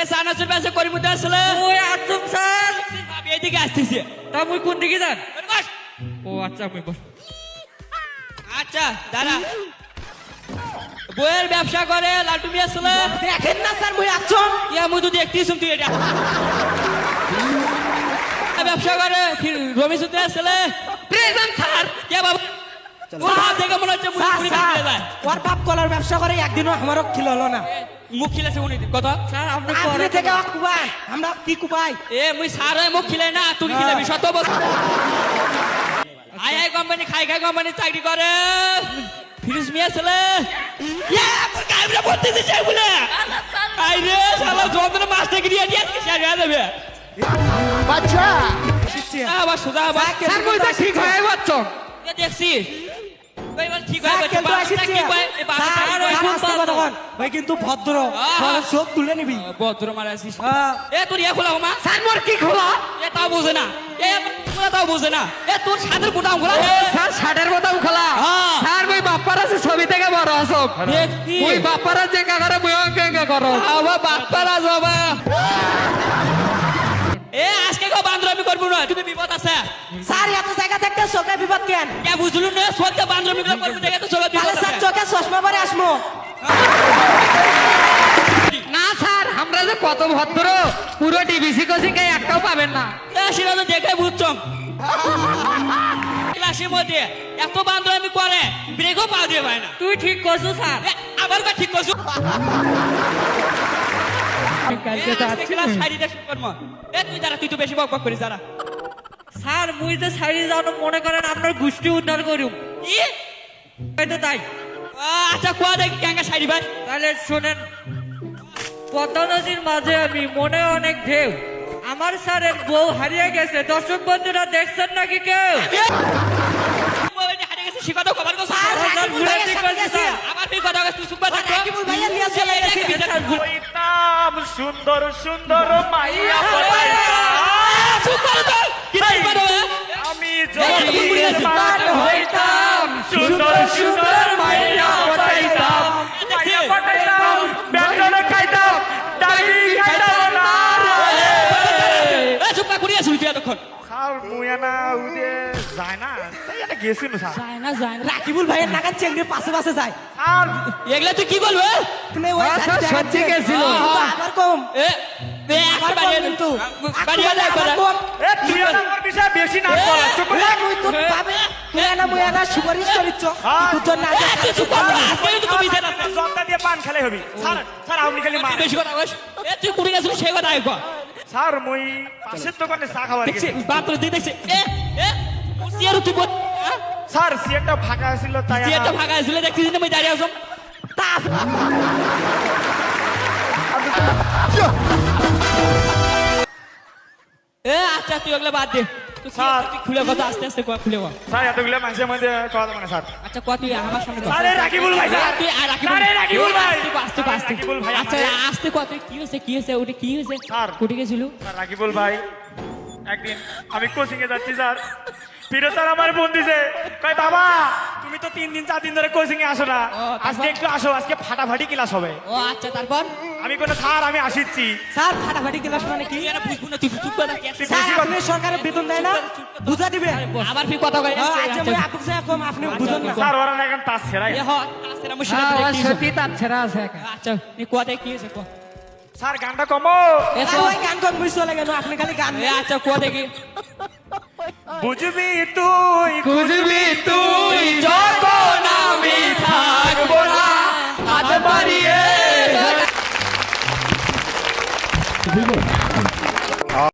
এ সানাসুর পাশে করি মধ্যে আসলে? ওই আচম স্যার। ভাবি এদিকে আসতেছে। তা মুই কোন দিকে যান? ও আচ্ছা মুই বস। আচ্ছা দাঁড়া। বইয়ের ব্যবসা করে লাটু মিয়া আসলে? দেখেন না স্যার মুই আচম ইয়া মুই তো দেখতেছি তুই এটা। ব্যবসা করে রমি সুতে আসলে? Present sir. কে বাবা? ওর দেখে মনে হচ্ছে স্যার স্যার বেরিয়ে যায়। ওর বাপ কলার ব্যবসা করে একদিনও আমারও খিল হলো না। মুখ খিলেছে উনি কত? স্যার আপনি আপনি থেকে কুবাই আমরা কি কুবাই? এ মুই সার হয়ে মুখ খিলাই না তুই খিলাবি শত বছর আই আই কোম্পানি খাই খাই কোম্পানি চাকরি করে। ফিরিস মিয়া ছেলে। ইয়া তোর কামরা পড়তে দিছে বলে। আই রে শালা যন্ত্র মাস্টার গিয়ে দিয়ে আজকে শেষ হয়ে যাবে শিখছি আবার সোজা আবার স্যার মুই ঠিক হয়ে যাচ্ছ। এ দেখছি। ওই গেছে। কিন্তু ওই ভদ্র। সবার তুলে নিবি। ভদ্র মারা আছিস হ্যাঁ। এ তোর ইয়া খোলা হোমা। স্যার মোর কি খোলা? এ তাও বোঝে না। এ খোলা তাও বোঝে না। এ তোর সাদের বোতাম খোলা। স্যার শার্টের বোতাম খোলা। হ্যাঁ। স্যার মুই বাপ্পার আছে ছবি থেকে বড় আসব দেখি বাপ্পার যে কাকারে অঙ্কে করো। বাবা বাপ্পারা এ বান্ধবী করব না তুমি বিপদ আছে। স্যার এত জায়গা থাকতে চোখে বিপদ কেন? কে বুঝলু না? সত্যি বান্ধবী গুলো করব দেখে তো চলো তাহলে বিপদ স্যার চোখে চশমা পরে আসব না স্যার আমরা যে কত ভদ্র পুরো ডিবিসি কোচিং এ একটাও পাবেন না। এ সেটা তো দেখে বুঝছম ক্লাসের মধ্যে এত বান্ধবী করে ব্রেকও পা দিয়ে পায় না। তুই ঠিক করছ স্যার। আবার কা ঠিক করছ? কালকে তো আছি শাড়িটা এ তুই যারা তুই তো বেশি বক বক করিস যারা। স্যার মুই তো সাইডে যাওয়ানো মনে করেন আপনার গোষ্ঠী উদ্ধার করুম। কি? হয়তো তাই। আচ্ছা কোয়া দেখি ক্যাঙ্গা শাড়ি ভাই তাহলে শোনেন পদ্মা নদীর মাঝে আমি মনে অনেক ঢেউ। আমার স্যারের বউ হারিয়ে গেছে। দর্শক বন্ধুরা দেখছেন নাকি কেউ? হারিয়ে গেছে শিকাতো খবর কো স্যার, স্যার, রাকিবুল ঘুরে ভাইয়ের ঠিক সাথে আছে, গেছে। স্যার। আমার ফির কথা। সুন্দর সুন্দর মাইয়া আমি হইতাম সুন্দর সুন্দর মাইয়া পটাইতাম মাইয়া পটাইতাম ব্যঞ্জনে খাইতাম ডালি খাইতাম না। এ সুব্বা কুড়িয়ে শুনবি স্যার মুয়ানা উদে। যায় না তাই এটা গেছিল স্যার। যায় না যায় না। রাকিবুল ভাইয়ের নাগাদ চেংড়ি পাশে পাশে যায়। স্যার এগুলা তুই কি বলব আপনি ওই সাইড দেখাচ্ছে। গেছিল। আবার কম। এ এ আবার বাড়ি কিন্তু। বাড়ি আবার বাড়ি এ তুই আমার বিষয়ে বেশি না কর চুপ করে মুই তোর ভাবে তুই না সুপারিশ করিচ্ছ। হ্যাঁ। তুই তোর না তুই চুপ কর তো তুমি জানা জর্দা দিয়ে পান খেলে হবি। স্যার স্যার আপনি খালি মার বেশি কথা কইস। এ তুই কুড়ি গেছিস সেই কথা আইকো স্যার মুই পাশের দোকানে চা দেখছি গেছি। বাপ তুই দেখছি। এ এ সিয়ার তুই বল স্যার সিয়ারটা ফাঁকা ছিল তাই সিয়ারটা ফাঁকা ছিল দেখছি না মই দাঁড়িয়ে আছো। এ আচ্ছা তুই ওগুলো বাদ দে। স্যার। তুই খুলে কথা? আস্তে আস্তে কয়া খুলে কয়া স্যার এতগুলো মানুষের মধ্যে কথা মানে স্যার। আচ্ছা কয়া তুই আমার সামনে কয়া। রাকিবুল ভাই স্যার। তুই আর রাকিবুল আরে রাকিবুল ভাই। আস্তে আস্তে রাকিবুল ভাই আচ্ছা আস্তে কয়া তুই কি হয়েছে কি হয়েছে ওটা কি হয়েছে? স্যার। কোটি গেছিল? স্যার রাকিবুল ভাই একদিন আমি কোচিং এ যাচ্ছি স্যার। ফিরে স্যার আমার ফোন দিছে। বাবা তুমি তো তিন দিন চার দিন ধরে কোচিং এ আসো না। আজকে একটু আসো আজকে ফাটাফাটি ক্লাস হবে। ও আচ্ছা তারপর? আমি কোনো স্যার আমি আসিচ্ছি। স্যার ফাটাফাটি ক্লাস মানে কি? এরা বুঝব না তুই চুপ করে। থাক। স্যার আপনি সরকারের বেতন দেয় না? বুঝা দিবে? আবার ফির কথা কয় হ্যাঁ, আচ্ছা মুই আপুক যা কম আপনি বুঝুন না। স্যার ওরা না এখন তাস ছেড়াই এ হ তাছাড়া মুই সেটা দেখতেছি। তার ছেড়া আছে আচ্ছা নি কোয়াতে কি হয়েছে কোয়া? স্যার গানটা কমো। এ তো ওই গান কম বুঝতে লাগে না আপনি খালি গান এ আচ্ছা কোয়া দেখি। বুঝবি তুই খুঁজবি তুই